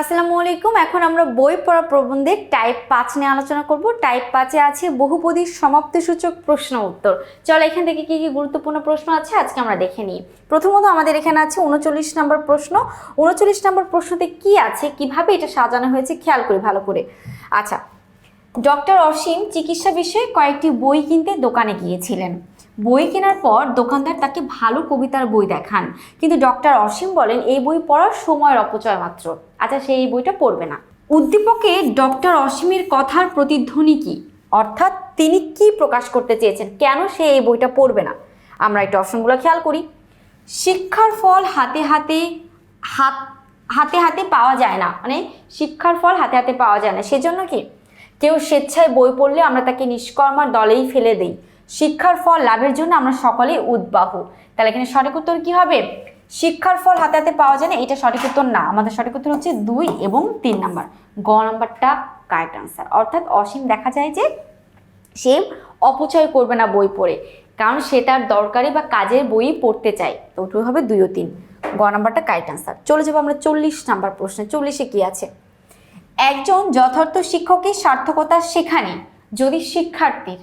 আসসালামু আলাইকুম। এখন আমরা বই পড়া প্রবন্ধের টাইপ পাঁচ নিয়ে আলোচনা করব। টাইপ পাঁচে আছে বহুপদীর সমাপ্তিসূচক প্রশ্ন উত্তর। চলো এখান থেকে কি কি গুরুত্বপূর্ণ প্রশ্ন আছে আজকে আমরা দেখে নিই। প্রথমত আমাদের এখানে আছে উনচল্লিশ নম্বর প্রশ্ন। উনচল্লিশ নম্বর প্রশ্নতে কি আছে? কীভাবে এটা সাজানো হয়েছে? খেয়াল করি ভালো করে। আচ্ছা ডক্টর অসীম চিকিৎসা বিষয়ে কয়েকটি বই কিনতে দোকানে গিয়েছিলেন। বই কেনার পর দোকানদার তাকে ভালো কবিতার বই দেখান। কিন্তু ডক্টর অসীম বলেন, এই বই পড়ার সময়ের অপচয় মাত্র। আচ্ছা সে এই বইটা পড়বে না। উদ্দীপকে ডক্টর অসীমের কথার প্রতিধ্বনি কি? অর্থাৎ তিনি কি প্রকাশ করতে চেয়েছেন? কেন সে এই বইটা পড়বে না? আমরা একটু অপশনগুলো খেয়াল করি। শিক্ষার ফল হাতে হাতে হাত, হাতে হাতে পাওয়া যায় না। মানে শিক্ষার ফল হাতে হাতে পাওয়া যায় না। সেজন্য কি? কেউ স্বেচ্ছায় বই পড়লে আমরা তাকে নিষ্কর্মার দলেই ফেলে দিই। শিক্ষার ফল লাভের জন্য আমরা সকলেই উদ্বাহ। তাহলে এখানে সঠিক উত্তর কি হবে? শিক্ষার ফল হাতে হাতে পাওয়া যায় না, এটা সঠিক উত্তর না। আমাদের সঠিক উত্তর হচ্ছে দুই এবং তিন নাম্বার। গ নাম্বারটা কারেক্ট আনসার অর্থাৎ অসীম দেখা যায় যে সে অপচয় করবে না বই পড়ে, কারণ সে তার দরকারি বা কাজের বই পড়তে চায়। তো হবে দুই ও তিন। গ নাম্বারটা কারেক্ট আনসার চলে যাব আমরা চল্লিশ নাম্বার প্রশ্নে। চল্লিশে কি আছে? একজন যথার্থ শিক্ষকের সার্থকতা সেখানে। যদি শিক্ষার্থীর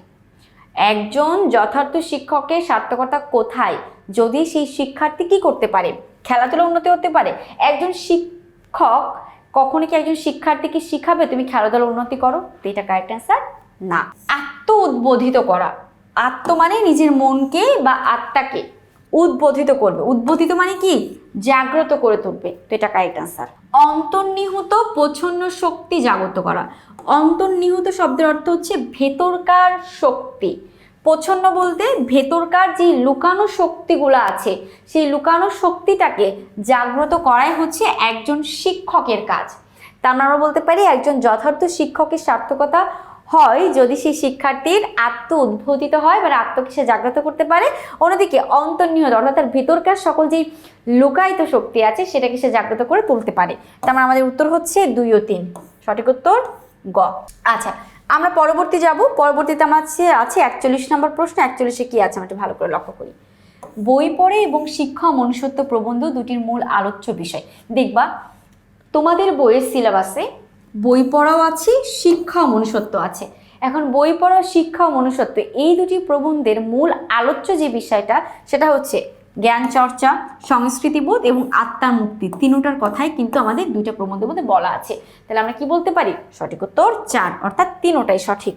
একজন যথার্থ শিক্ষকের সার্থকতা কোথায়? যদি সেই শিক্ষার্থী কি করতে পারে? খেলাধুলা উন্নতি হতে পারে? একজন শিক্ষক কখনো কি একজন শিক্ষার্থীকে শিখাবে, তুমি খেলাধুলা উন্নতি করো এটা কারেক্ট অ্যান্সার না। আত্ম উদ্বোধিত করা। আত্ম মানে নিজের মনকে বা আত্মাকে। উদ্বোধিত করবে। উদ্বোধিত মানে কি? জাগ্রত করে তুলবে। তো এটা কারেক্ট আনসার অন্তর্নিহিত প্রচ্ছন্ন শক্তি জাগ্রত করা। অন্তর্নিহিত শব্দের অর্থ হচ্ছে ভেতরকার শক্তি। প্রচ্ছন্ন বলতে ভেতরকার যে লুকানো শক্তিগুলো আছে, সেই লুকানো শক্তিটাকে জাগ্রত করাই হচ্ছে একজন শিক্ষকের কাজ। মানে আমরা বলতে পারি, একজন যথার্থ শিক্ষকের সার্থকতা হয় যদি সেই শিক্ষার্থীর আত্ম উদ্বোধিত হয় মানে আত্মকে সে জাগ্রত করতে পারে। অন্যদিকে অন্তর্নিহিত অর্থাৎ তার ভিতরকার সকল যেই লুকায়িত শক্তি আছে, সেটাকে সে জাগ্রত করে তুলতে পারে। তার মানে আমাদের উত্তর হচ্ছে দুই ও তিন। সঠিক উত্তর গ। আচ্ছা আমরা পরবর্তী যাব। পরবর্তীতে আমার আছে আছে একচল্লিশ নম্বর প্রশ্ন। একচল্লিশে কি আছে? আমরা একটু ভালো করে লক্ষ্য করি। বই পড়ে এবং শিক্ষা মনুষ্যত্ব প্রবন্ধ দুটির মূল আলোচ্য বিষয়। দেখবা, তোমাদের বইয়ের সিলেবাসে বই পড়াও আছে, শিক্ষা ও মনুষ্যত্ব আছে। এখন বই পড়া, শিক্ষা ও মনুষ্যত্ব এই দুটি প্রবন্ধের মূল আলোচ্য যে বিষয়টা, সেটা হচ্ছে জ্ঞান চর্চা সংস্কৃতিবোধ এবং আত্মার মুক্তি। তিনটার কথাই কিন্তু আমাদের দুইটা প্রবন্ধের মধ্যে বলা আছে। তাহলে আমরা কি বলতে পারি? সঠিক উত্তর চার, অর্থাৎ তিনোটাই সঠিক।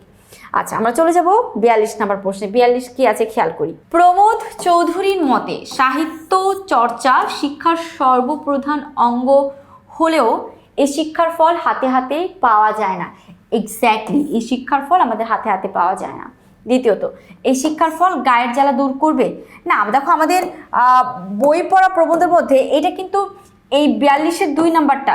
আচ্ছা আমরা চলে যাব বিয়াল্লিশ নাম্বার প্রশ্নে। বিয়াল্লিশ কি আছে? খেয়াল করি। প্রমোদ চৌধুরীর মতে, সাহিত্য চর্চা শিক্ষার সর্বপ্রধান অঙ্গ হলেও এই শিক্ষার ফল হাতে হাতে পাওয়া যায় না। এক্স্যাক্টলি এই শিক্ষার ফল আমাদের হাতে হাতে পাওয়া যায় না। দ্বিতীয়ত, এই শিক্ষার ফল গায়ের জ্বালা দূর করবে? না, দেখো আমাদের বই পড়া প্রবন্ধের মধ্যে এটা কিন্তু এই বিয়াল্লিশের দুই নাম্বারটা,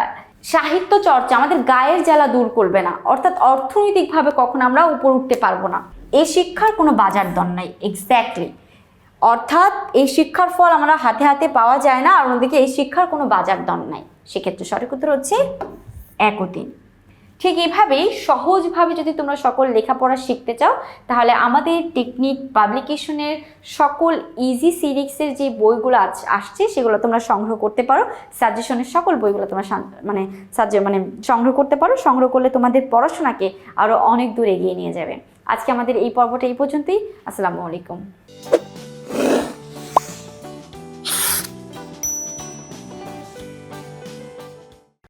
সাহিত্য চর্চা আমাদের গায়ের জ্বালা দূর করবে না। অর্থাৎ অর্থনৈতিকভাবে কখন আমরা উপর উঠতে পারব না। এই শিক্ষার কোনো বাজার দর নাই। এক্স্যাক্টলি অর্থাৎ এই শিক্ষার ফল আমরা হাতে হাতে পাওয়া যায় না, আর অন্যদিকে এই শিক্ষার কোনো বাজার দর নাই। সেক্ষেত্রে সঠিক উত্তর হচ্ছে এক ও তিন ঠিক এইভাবেই সহজভাবে যদি তোমরা সকল লেখাপড়া শিখতে চাও, তাহলে আমাদের টেকনিক পাবলিকেশনের সকল ইজি সিরিক্সের যে বইগুলো আসছে, সেগুলো তোমরা সংগ্রহ করতে পারো। সাজেশনের সকল বইগুলো তোমরা মানে সাজে মানে সংগ্রহ করতে পারো। সংগ্রহ করলে তোমাদের পড়াশোনাকে আরও অনেক দূর এগিয়ে নিয়ে যাবে। আজকে আমাদের এই পর্বটা এই পর্যন্তই। আসসালামু আলাইকুম।